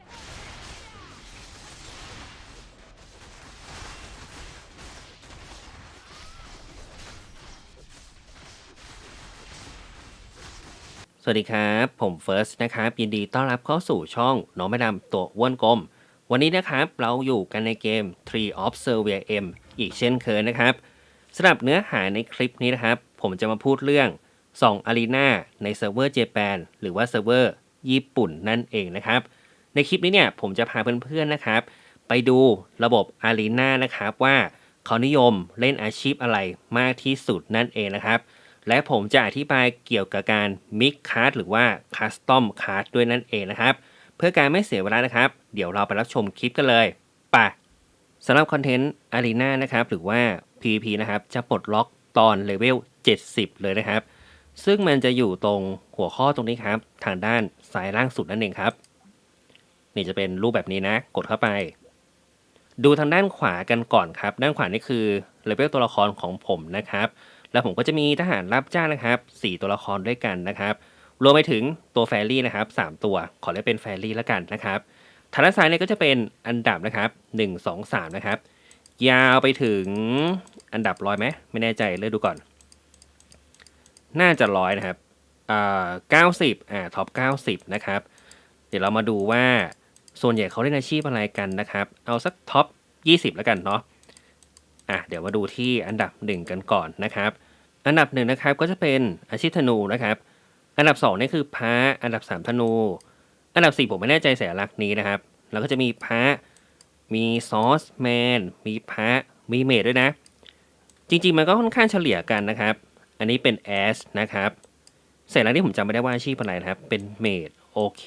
สวัสดีครับ ผมเฟิร์สนะครับ ยินดีต้อนรับเข้าสู่ช่องน้องไม่ดำตัวอ้วนกลม วันนี้นะครับเราอยู่กันในเกม Tree of s e r v i a M อีกเช่นเคยนะครับสำหรับเนื้อหาในคลิปนี้นะครับ ผมจะมาพูดเรื่อง 2 อารีนาในเซิร์ฟเวอร์เจแปนหรือว่าเซิร์ฟเวอร์ญี่ปุ่นนั่นเองนะครับ ในคลิปนี้เนี่ยผมจะพาเพื่อนๆนะครับ ไปดูระบบอารีนานะครับว่าเขานิยมเล่นอาชีพอะไรมากที่สุดนั่นเองนะครับ และผมจะอธิบายเกี่ยวกับการ Mix Card หรือว่า Custom Card ด้วยนั่นเองนะครับ เพื่อการไม่เสียเวลานะครับ เดี๋ยวเราไปรับชมคลิปกันเลยไป่ะสำหรับคอนเทนต์ Arena นะครับหรือว่า PVP นะครับจะปลดล็อกตอนเลเวล 70 เลยนะครับ ซึ่งมันจะอยู่ตรงหัวข้อตรงนี้ครับ ทางด้านซ้ายล่างสุดนั่นเองครับ นี่จะเป็นรูปแบบนี้นะ กดเข้าไป ดูทางด้านขวากันก่อนครับ ด้านขวานี่คือเลเวลตัวละครของผมนะครับ แล้วผมก็จะมีทหารรับจ้างนะครับ 4 ตัวละครด้วยกันนะครับ รวมไปถึงตัวแฟรี่นะครับ 3 ตัว ขอเรียกเป็นแฟรี่แล้วกันนะครับทางด้านซ้ายเนี่ยก็จะเป็นอันดับนะครับ 1 2 3 นะครับ ยาวไปถึงอันดับร้อยไหมไม่แน่ใจเลยดูก่อน น่าจะร้อยนะครับอ่าเก้าสิบอ่าท็อปเก้าสิบนะครับ เดี๋ยวเรามาดูว่า ส่วนใหญ่เขาเล่นอาชีพอะไรกันนะครับ เอาสักท็อปยี่สิบแล้วกันเนาะอะเดี๋ยวมาดูที่อันดับ 1 กันก่อนนะครับ อันดับหนึ่งนะครับก็จะเป็นอาชีพธนูนะครับ อันดับ2นี่คือพระอันดับ 3 ธนู อันดับ 4 ผมไม่แน่ใจสัญลักษณ์นี้นะครับ แล้วก็จะมีพระมีซอสแมนมีพระมีเมดด้วยนะ จริงๆมันก็ค่อนข้างเฉลี่ยกันนะครับ อันนี้เป็นแอสนะครับสัญลักษณ์ที่ผมจำไม่ได้ว่าอาชีพอะไรนะครับ เป็นเมดโอเค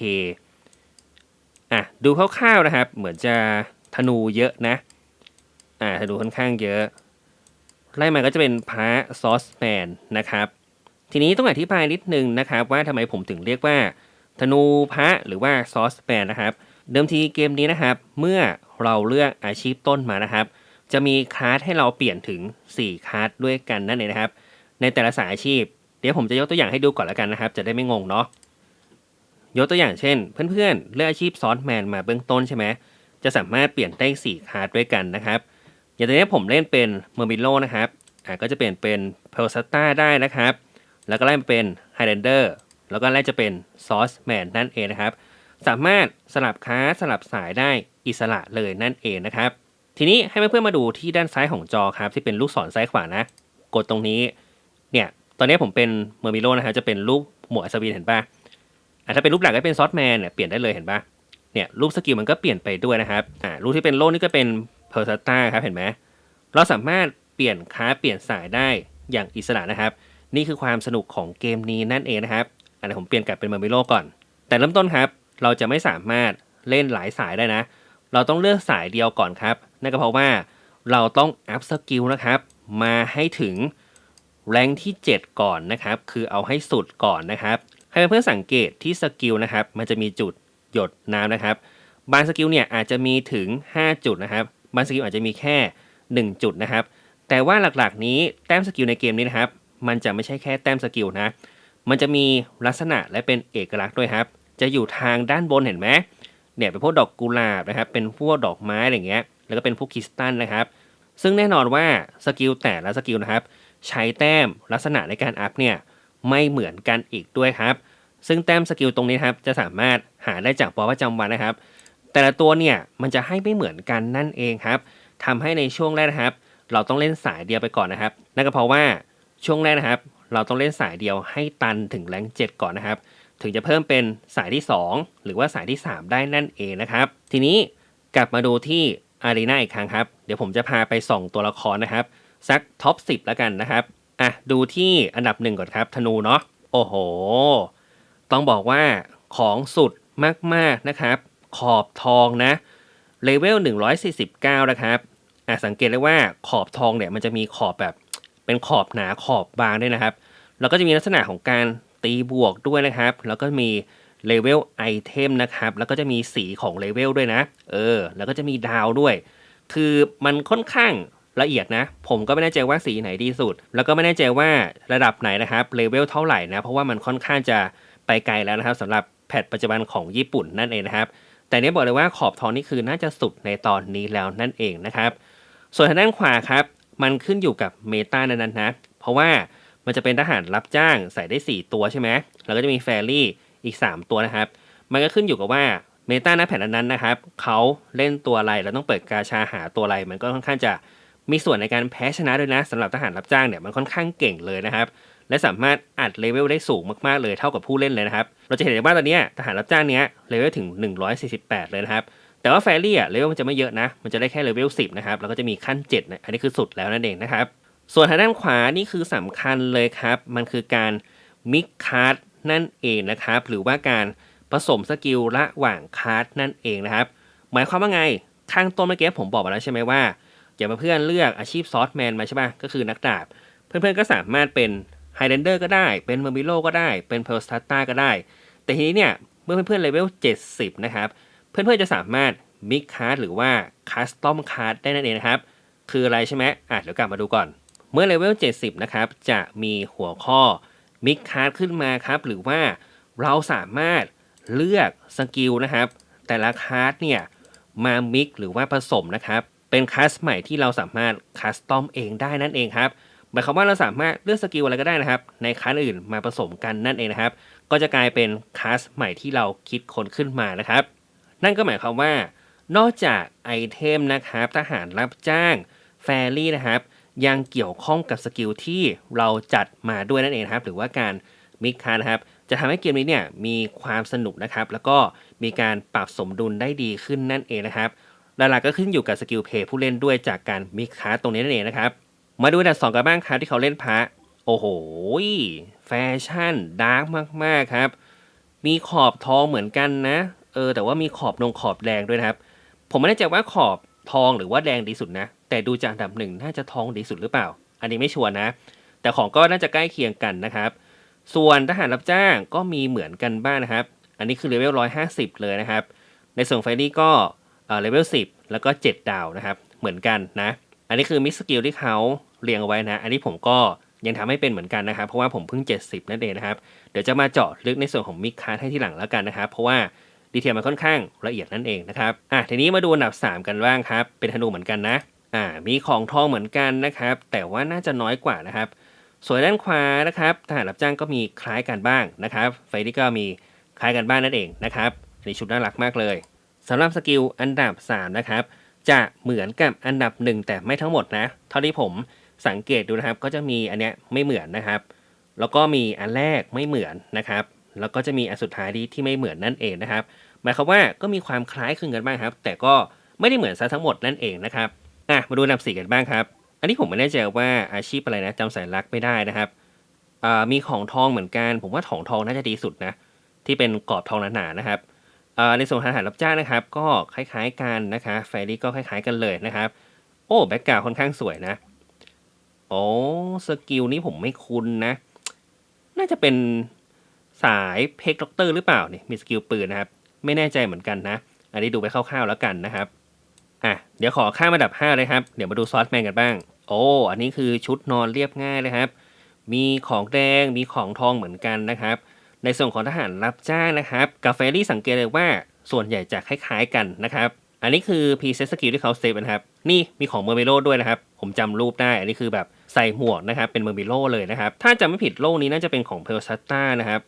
อะดูคร่าวๆนะครับ เหมือนจะธนูเยอะนะ อ่าธนูค่อนข้างเยอะ ไล่มาก็จะเป็นพระซอสแมนนะครับ ทีนี้ต้องอธิบายนิดนึงนะครับว่าทำไมผมถึงเรียกว่า ธนูพระหรือว่าซอสแมนนะครับ เดิมทีเกมนี้นะครับ เมื่อเราเลือกอาชีพต้นมานะครับ จะมีคลาสให้เราเปลี่ยนถึง 4คลาสด้วยกันนั่นเองนะครับ ในแต่ละสายอาชีพ เดี๋ยวผมจะยกตัวอย่างให้ดูก่อนแล้วกันนะครับ จะได้ไม่งงเนาะ ยกตัวอย่างเช่น เพื่อนๆเลือกอาชีพซอสแมนมาเบื้องต้นใช่ไหมจะสามารถเปลี่ยนได้4คลาสด้วยกันนะครับ อย่างตัวนี้ผมเล่นเป็นเมอร์มิโลนะครับอ่าก็จะเปลี่ยนเป็นเพลสตาได้นะครับ แล้วก็ไล่มาเป็นไฮเดนเดอร์แล้วก็ไล่จะเป็นซอสแมนนั่นเองนะครับ สามารถสลับค้าสลับสายได้อิสระเลยนั่นเองนะครับ ทีนี้ให้เพื่อนๆมาดูที่ด้านซ้ายของจอครับ ที่เป็นลูกศรซ้ายขวานะ กดตรงนี้เนี่ยตอนนี้ผมเป็นเมอร์มิโลนะครับจะเป็นรูปหมวดอัศวินเห็นปะ่ะ ถ้าเป็นรูปหลักก็เป็นซอสแมนเนี่ยเปลี่ยนได้เลยเห็นปะเนี่ยรูปสกิลมันก็เปลี่ยนไปด้วยนะครับอ่ารูปที่เป็นโล่นี่ก็เป็นเพอร์ซตาครับเห็นไหมเราสามารถเปลี่ยนค้าเปลี่ยนสายได้อย่างอิสระนะครับ นี่คือความสนุกของเกมนี้นั่นเองนะครับอันนี้ผมเปลี่ยนกลับเป็นเมอร์มิโลก่อน แต่เริ่มต้นครับ เราจะไม่สามารถเล่นหลายสายได้นะ เราต้องเลือกสายเดียวก่อนครับนั่นก็เพราะว่าเราต้องอัพสกิลนะครับ มาให้ถึงแรงที่ 7 ก่อนนะครับ คือเอาให้สุดก่อนนะครับ ให้เพื่อนๆสังเกตที่สกิลนะครับ มันจะมีจุดหยดน้ำนะครับ บางสกิลเนี่ยอาจจะมีถึง 5 จุดนะครับ บางสกิลอาจจะมีแค่ 1 จุดนะครับ แต่ว่าหลักๆนี้แต้มสกิลในเกมนี้นะครับ มันจะไม่ใช่แค่แต้มสกิลนะ มันจะมีลักษณะและเป็นเอกลักษณ์ด้วยครับ จะอยู่ทางด้านบนเห็นไหมเนี่ยเป็นพวกดอกกุหลาบนะครับ เป็นพวกดอกไม้อะไรเงี้ย แล้วก็เป็นพวกคริสตัลนะครับ ซึ่งแน่นอนว่าสกิลแต่ละสกิลนะครับ ใช้แต้มลักษณะในการอัพเนี่ย ไม่เหมือนกันอีกด้วยครับ ซึ่งแต้มสกิลตรงนี้ครับจะสามารถหาได้จากปอประจำวันนะครับ แต่ละตัวเนี่ยมันจะให้ไม่เหมือนกันนั่นเองครับทำให้ในช่วงแรกนะครับ เราต้องเล่นสายเดียวไปก่อนนะครับ นั่นก็เพราะว่าช่วงแรกนะครับ เราต้องเล่นสายเดียวให้ตันถึงแรงเจ็ดก่อนนะครับ ถึงจะเพิ่มเป็นสายที่ 2 หรือว่าสายที่ 3 ได้นั่นเองนะครับ ทีนี้กลับมาดูที่อารีนาอีกครั้งครับ เดี๋ยวผมจะพาไปส่องตัวละครนะครับ สักท็อป10แล้วกันนะครับ อะดูที่อันดับหนึ่งก่อนครับ ธนูเนาะโอ้โห ต้องบอกว่าของสุดมากๆนะครับ ขอบทองนะเลเวล149 นะครับอะสังเกตเลยว่าขอบทองเนี่ยมันจะมีขอบแบบเป็นขอบหนาขอบบางด้วยนะครับ แล้วก็จะมีลักษณะของการตีบวกด้วยนะครับ แล้วก็มีเลเวลไอเทมนะครับ แล้วก็จะมีสีของเลเวลด้วยนะ เออ แล้วก็จะมีดาวด้วย คือมันค่อนข้าง ละเอียดนะ ผมก็ไม่แน่ใจว่าสีไหนดีสุด แล้วก็ไม่แน่ใจว่าระดับไหนนะครับเลเวลเท่าไหร่นะ เพราะว่ามันค่อนข้างจะไปไกลแล้วนะครับสำหรับแพทปัจจุบันของญี่ปุ่นนั่นเองนะครับ แต่เนี้ยบอกเลยว่าขอบทองนี่คือน่าจะสุดในตอนนี้แล้วนั่นเองนะครับ ส่วนทางด้านขวาครับ มันขึ้นอยู่กับเมตานั้นๆนะ เพราะว่ามันจะเป็นทหารรับจ้างใส่ได้ 4 ตัวใช่ไหมแล้วก็จะมีแฟรี่อีก 3 ตัวนะครับ มันก็ขึ้นอยู่กับว่าเมตาหน้าแผ่นนั้นๆนะครับเขาเล่นตัวอะไรแล้วต้องเปิดกาชาหาตัวอะไร มันก็ค่อนข้างจะ มีส่วนในการแพ้ชนะด้วยนะสำหรับทหารรับจ้างเนี่ยมันค่อนข้างเก่งเลยนะครับ และสามารถอัดเลเวลได้สูงมากๆเลยเท่ากับผู้เล่นเลยนะครับ เราจะเห็นได้ว่าตอนนี้ทหารรับจ้างเนี้ยเลเวลถึง 148 เลยนะครับแต่ว่าแฟรี่อะเลเวลมันจะไม่เยอะนะ มันจะได้แค่เลเวล10 นะครับ แล้วก็จะมีขั้น7นะอันนี้คือสุดแล้วนั่นเองนะครับ ส่วนทางด้านขวานี่คือสำคัญเลยครับ มันคือการมิกคาร์ดนั่นเองนะครับ หรือว่าการผสมสกิลระหว่างคาร์ดนั่นเองนะครับ หมายความว่าไง ข้างต้นเมื่อกี้ผมบอกมาแล้วใช่ไหมว่า อย่ามาเพื่อนเลือกอาชีพซอสแมนมาใช่ป่ะก็คือนักดาบ เพื่อนๆก็สามารถเป็นไฮแลนเดอร์ก็ได้ เป็นเมอร์มิโลก็ได้ เป็นเพลสตัตตาก็ได้ แต่ทีนี้เนี่ยเมื่อเพื่อนๆเลเวล 70 นะครับ เพื่อนๆจะสามารถมิกคาร์ดหรือว่าคัสตอมคาร์ดได้นั่นเองนะครับ คืออะไรใช่ไหมอะเดี๋ยวกลับมาดูก่อน เมื่อเลเวล 70 นะครับ จะมีหัวข้อมิกคาร์ดขึ้นมาครับ หรือว่าเราสามารถเลือกสกิลนะครับ แต่ละคาร์ดเนี่ยมามิกหรือว่าผสมนะครับ เป็นคลาสใหม่ที่เราสามารถคัสตอมเองได้นั่นเองครับหมายความว่าเราสามารถเลือกสกิลอะไรก็ได้นะครับ ในคลาสอื่นมาผสมกันนั่นเองนะครับ ก็จะกลายเป็นคลาสใหม่ที่เราคิดค้นขึ้นมานะครับ นั่นก็หมายความว่า นอกจากไอเทมนะครับ ทหารรับจ้างแฟรี่นะครับ ยังเกี่ยวข้องกับสกิลที่เราจัดมาด้วยนั่นเองครับ หรือว่าการมิกคานะครับ จะทำให้เกมนี้เนี่ยมีความสนุกนะครับ แล้วก็มีการปรับสมดุลได้ดีขึ้นนั่นเองนะครับ หลักๆก็ขึ้นอยู่กับสกิลเพย์ผู้เล่นด้วยจากการมิกคาตรงนี้นั่นเองนะครับ มาดูอันดับสองกันบ้างครับที่เขาเล่นพระโอ้โหแฟชั่นดาร์กมากๆครับ มีขอบทองเหมือนกันนะ เออ แต่ว่ามีขอบนงขอบแดงด้วยนะครับ ผมไม่แน่ใจว่าขอบทองหรือว่าแดงดีสุดนะ แต่ดูจากอันดับหนึ่งน่าจะทองดีสุดหรือเปล่า อันนี้ไม่ชัวร์นะ แต่ของก็น่าจะใกล้เคียงกันนะครับ ส่วนทหารรับจ้างก็มีเหมือนกันบ้างนะครับ อันนี้คือเลเวล150 เลยนะครับ ในส่วนไฟรี่ก็ เลเวล10 แล้วก็ 7 ดาวนะครับ เหมือนกันนะ อันนี้คือมิสกิลที่เขาเรียงเอาไว้นะ อันนี้ผมก็ยังทำให้เป็นเหมือนกันนะครับ เพราะว่าผมเพิ่ง 70 นั่นเองนะครับ เดี๋ยวจะมาเจาะลึกในส่วนของมิกคาร์ให้ที่หลังแล้วกันนะครับ เพราะว่าดีเทลมันค่อนข้างละเอียดนั่นเองนะครับ อะทีนี้มาดูอันดับ 3 กันบ้างครับ เป็นธนูเหมือนกันนะ อ่า มีของทองเหมือนกันนะครับ แต่ว่าน่าจะน้อยกว่านะครับ ส่วนด้านขวานะครับทหารรับจ้างก็มีคล้ายกันบ้างนะครับ ไฟนี่ก็มีคล้ายกันบ้างนั่นเองนะครับอันชุดน่ารักมากเลย สำหรับสกิลอันดับ 3 นะครับ จะเหมือนกับอันดับ 1 แต่ไม่ทั้งหมดนะ เท่าที่ผมสังเกตดูนะครับ ก็จะมีอันเนี้ยไม่เหมือนนะครับ แล้วก็มีอันแรกไม่เหมือนนะครับ แล้วก็จะมีอันสุดท้ายที่ที่ไม่เหมือนนั่นเองนะครับ หมายความว่าก็มีความคล้ายคลึงกันบ้างครับ แต่ก็ไม่ได้เหมือนซะทั้งหมดนั่นเองนะครับอะมาดูอันดับสี่กันบ้างครับ อันนี้ผมไม่แน่ใจว่าอาชีพอะไรนะจำสายลักษณ์ไม่ได้นะครับมีของทองเหมือนกัน ผมว่าของทองน่าจะดีสุดนะที่เป็นกรอบทองหนาๆนะครับ ในส่วนองทหารรับจ้างนะครับ ก็คล้ายๆกันนะคะไฟรี่ก็คล้ายๆกันเลยนะครับ โอ้แบ็กกราวค่อนข้างสวยนะโอ้สกิลนี้ผมไม่คุ้นนะ น่าจะเป็นสายเพกด็อกเตอร์หรือเปล่าเนี่ยมีสกิลปืนนะครับ ไม่แน่ใจเหมือนกันนะ อันนี้ดูไปคร่าวๆแล้วกันนะครับอะเดี๋ยวขอข้ามอันดับ 5 เลยครับ เดี๋ยวมาดูซอสแมนกันบ้าง โอ้อันนี้คือชุดนอนเรียบง่ายเลยครับ มีของแดงมีของทองเหมือนกันนะครับ ในส่วนของทหารรับจ้างนะครับกาเฟรี่สังเกตเลยว่าส่วนใหญ่จะคล้ายๆกันนะครับ อันนี้คือพรีเซสกิลที่เขาเซฟนะครับ นี่มีของเมอร์เมโลด้วยนะครับ ผมจำรูปได้ อันนี้คือแบบใส่หมวกนะครับ เป็นเมอร์เมโลเลยนะครับ ถ้าจำไม่ผิดโลกนี้น่าจะเป็นของเพลซัตตานะครับ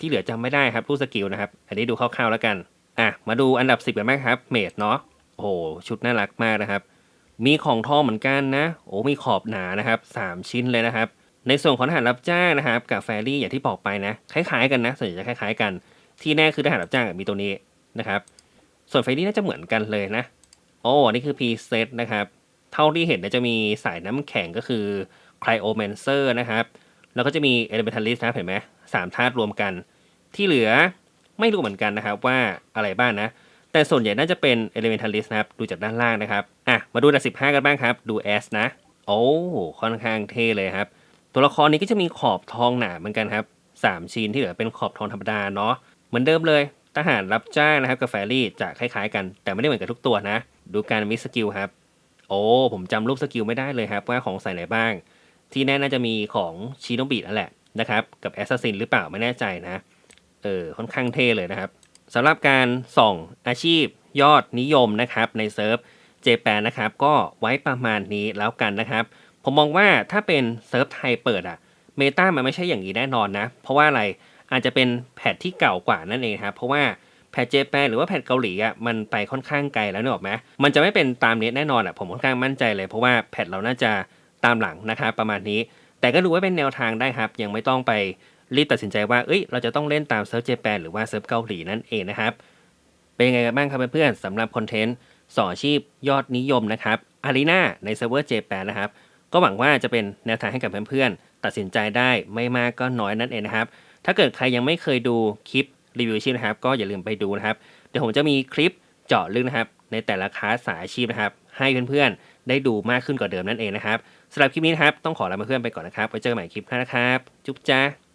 ที่เหลือจำไม่ได้ครับรูปสกิลนะครับ อันนี้ดูคร่าวๆแล้วกัน อะ มาดูอันดับ 10กันบ้างครับเมดเนาะ โอ้โห ชุดน่ารักมากนะครับ มีของทองเหมือนกันนะ โอ้มีขอบหนานะครับสามชิ้นเลยนะครับ ในส่วนของทหารรับจ้างนะครับกับแฟรี่อย่างที่บอกไปนะคล้ายๆกันนะส่วนใหญ่จะคล้ายๆกัน ที่แน่คือทหารรับจ้างมีตัวนี้นะครับ ส่วนไฟรี่น่าจะเหมือนกันเลยนะโอ้นี่คือพรีเซตนะครับ เท่าที่เห็นเนี่ยจะมีสายน้ำแข็งก็คือ Cryomancer นะครับ แล้วก็จะมี Elementalist นะเห็นไหมสามธาตุรวมกัน ที่เหลือไม่รู้เหมือนกันนะครับว่าอะไรบ้างนะ แต่ส่วนใหญ่น่าจะเป็น Elementalist นะครับ ดูจากด้านล่างนะครับ อะ มาดูอันดับ15 กันบ้างครับ ดู S นะ โอ้ ค่อนข้างเท่เลยครับ ตัวละครนี้ก็จะมีขอบทองหนาเหมือนกันครับ3ชิ้นที่เหลือเป็นขอบทองธรรมดาเนาะเหมือนเดิมเลยทหารรับจ้างนะครับกับแฟรี่จะคล้ายๆกัน แต่ไม่ได้เหมือนกับทุกตัวนะ ดูการมิสสกิลครับ โอ้ผมจำรูปสกิลไม่ได้เลยครับ ว่าของใส่ไหนบ้าง ที่แน่น่าจะมีของชิโนบินั่นแหละนะครับ กับแอสซัสซินหรือเปล่าไม่แน่ใจนะ เออค่อนข้างเท่เลยนะครับสำหรับการส่องอาชีพยอดนิยมนะครับในเซิร์ฟเจแปนนะครับก็ไว้ประมาณนี้แล้วกันนะครับ ผมมองว่าถ้าเป็นเซิร์ฟไทยเปิดอะเมตามันไม่ใช่อย่างนี้แน่นอนนะ เพราะว่าอะไรอาจจะเป็นแพทที่เก่ากว่านั่นเองครับเพราะว่าแพทเจแปนหรือว่าแพทเกาหลีอะมันไปค่อนข้างไกลแล้วนึกออกไหมมันจะไม่เป็นตามเนี้แน่นอนอะผมค่อนข้างมั่นใจเลย เพราะว่าแพทเราน่าจะตามหลังนะครับประมาณนี้ แต่ก็ดูไว้เป็นแนวทางได้ครับ ยังไม่ต้องไปรีบตัดสินใจว่าเอ้ยเราจะต้องเล่นตามเซิร์ฟเจแปนหรือว่าเซิร์ฟเกาหลีนั่นเองนะครับ เป็นยังไงกันบ้างครับเพื่อนๆสำหรับคอนเทนต์สอนอาชีพยอดนิยมนะครับอารีนาในเซิร์ฟเวอร์เจแปนนะครับ ก็หวังว่าจะเป็นแนวทางให้กับเพื่อนๆ ตัดสินใจได้ไม่มากก็น้อยนั่นเองนะครับ ถ้าเกิดใครยังไม่เคยดูคลิปรีวิวชีพนะครับ ก็อย่าลืมไปดูนะครับ เดี๋ยวผมจะมีคลิปเจาะลึกนะครับ ในแต่ละคลาสสายอาชีพนะครับ ให้เพื่อนๆ ได้ดูมากขึ้นกว่าเดิมนั่นเองนะครับสำหรับคลิปนี้นะครับต้องขอลาเพื่อนๆไปก่อนนะครับไว้เจอกันใหม่คลิปหน้านะครับ จุ๊บจ้า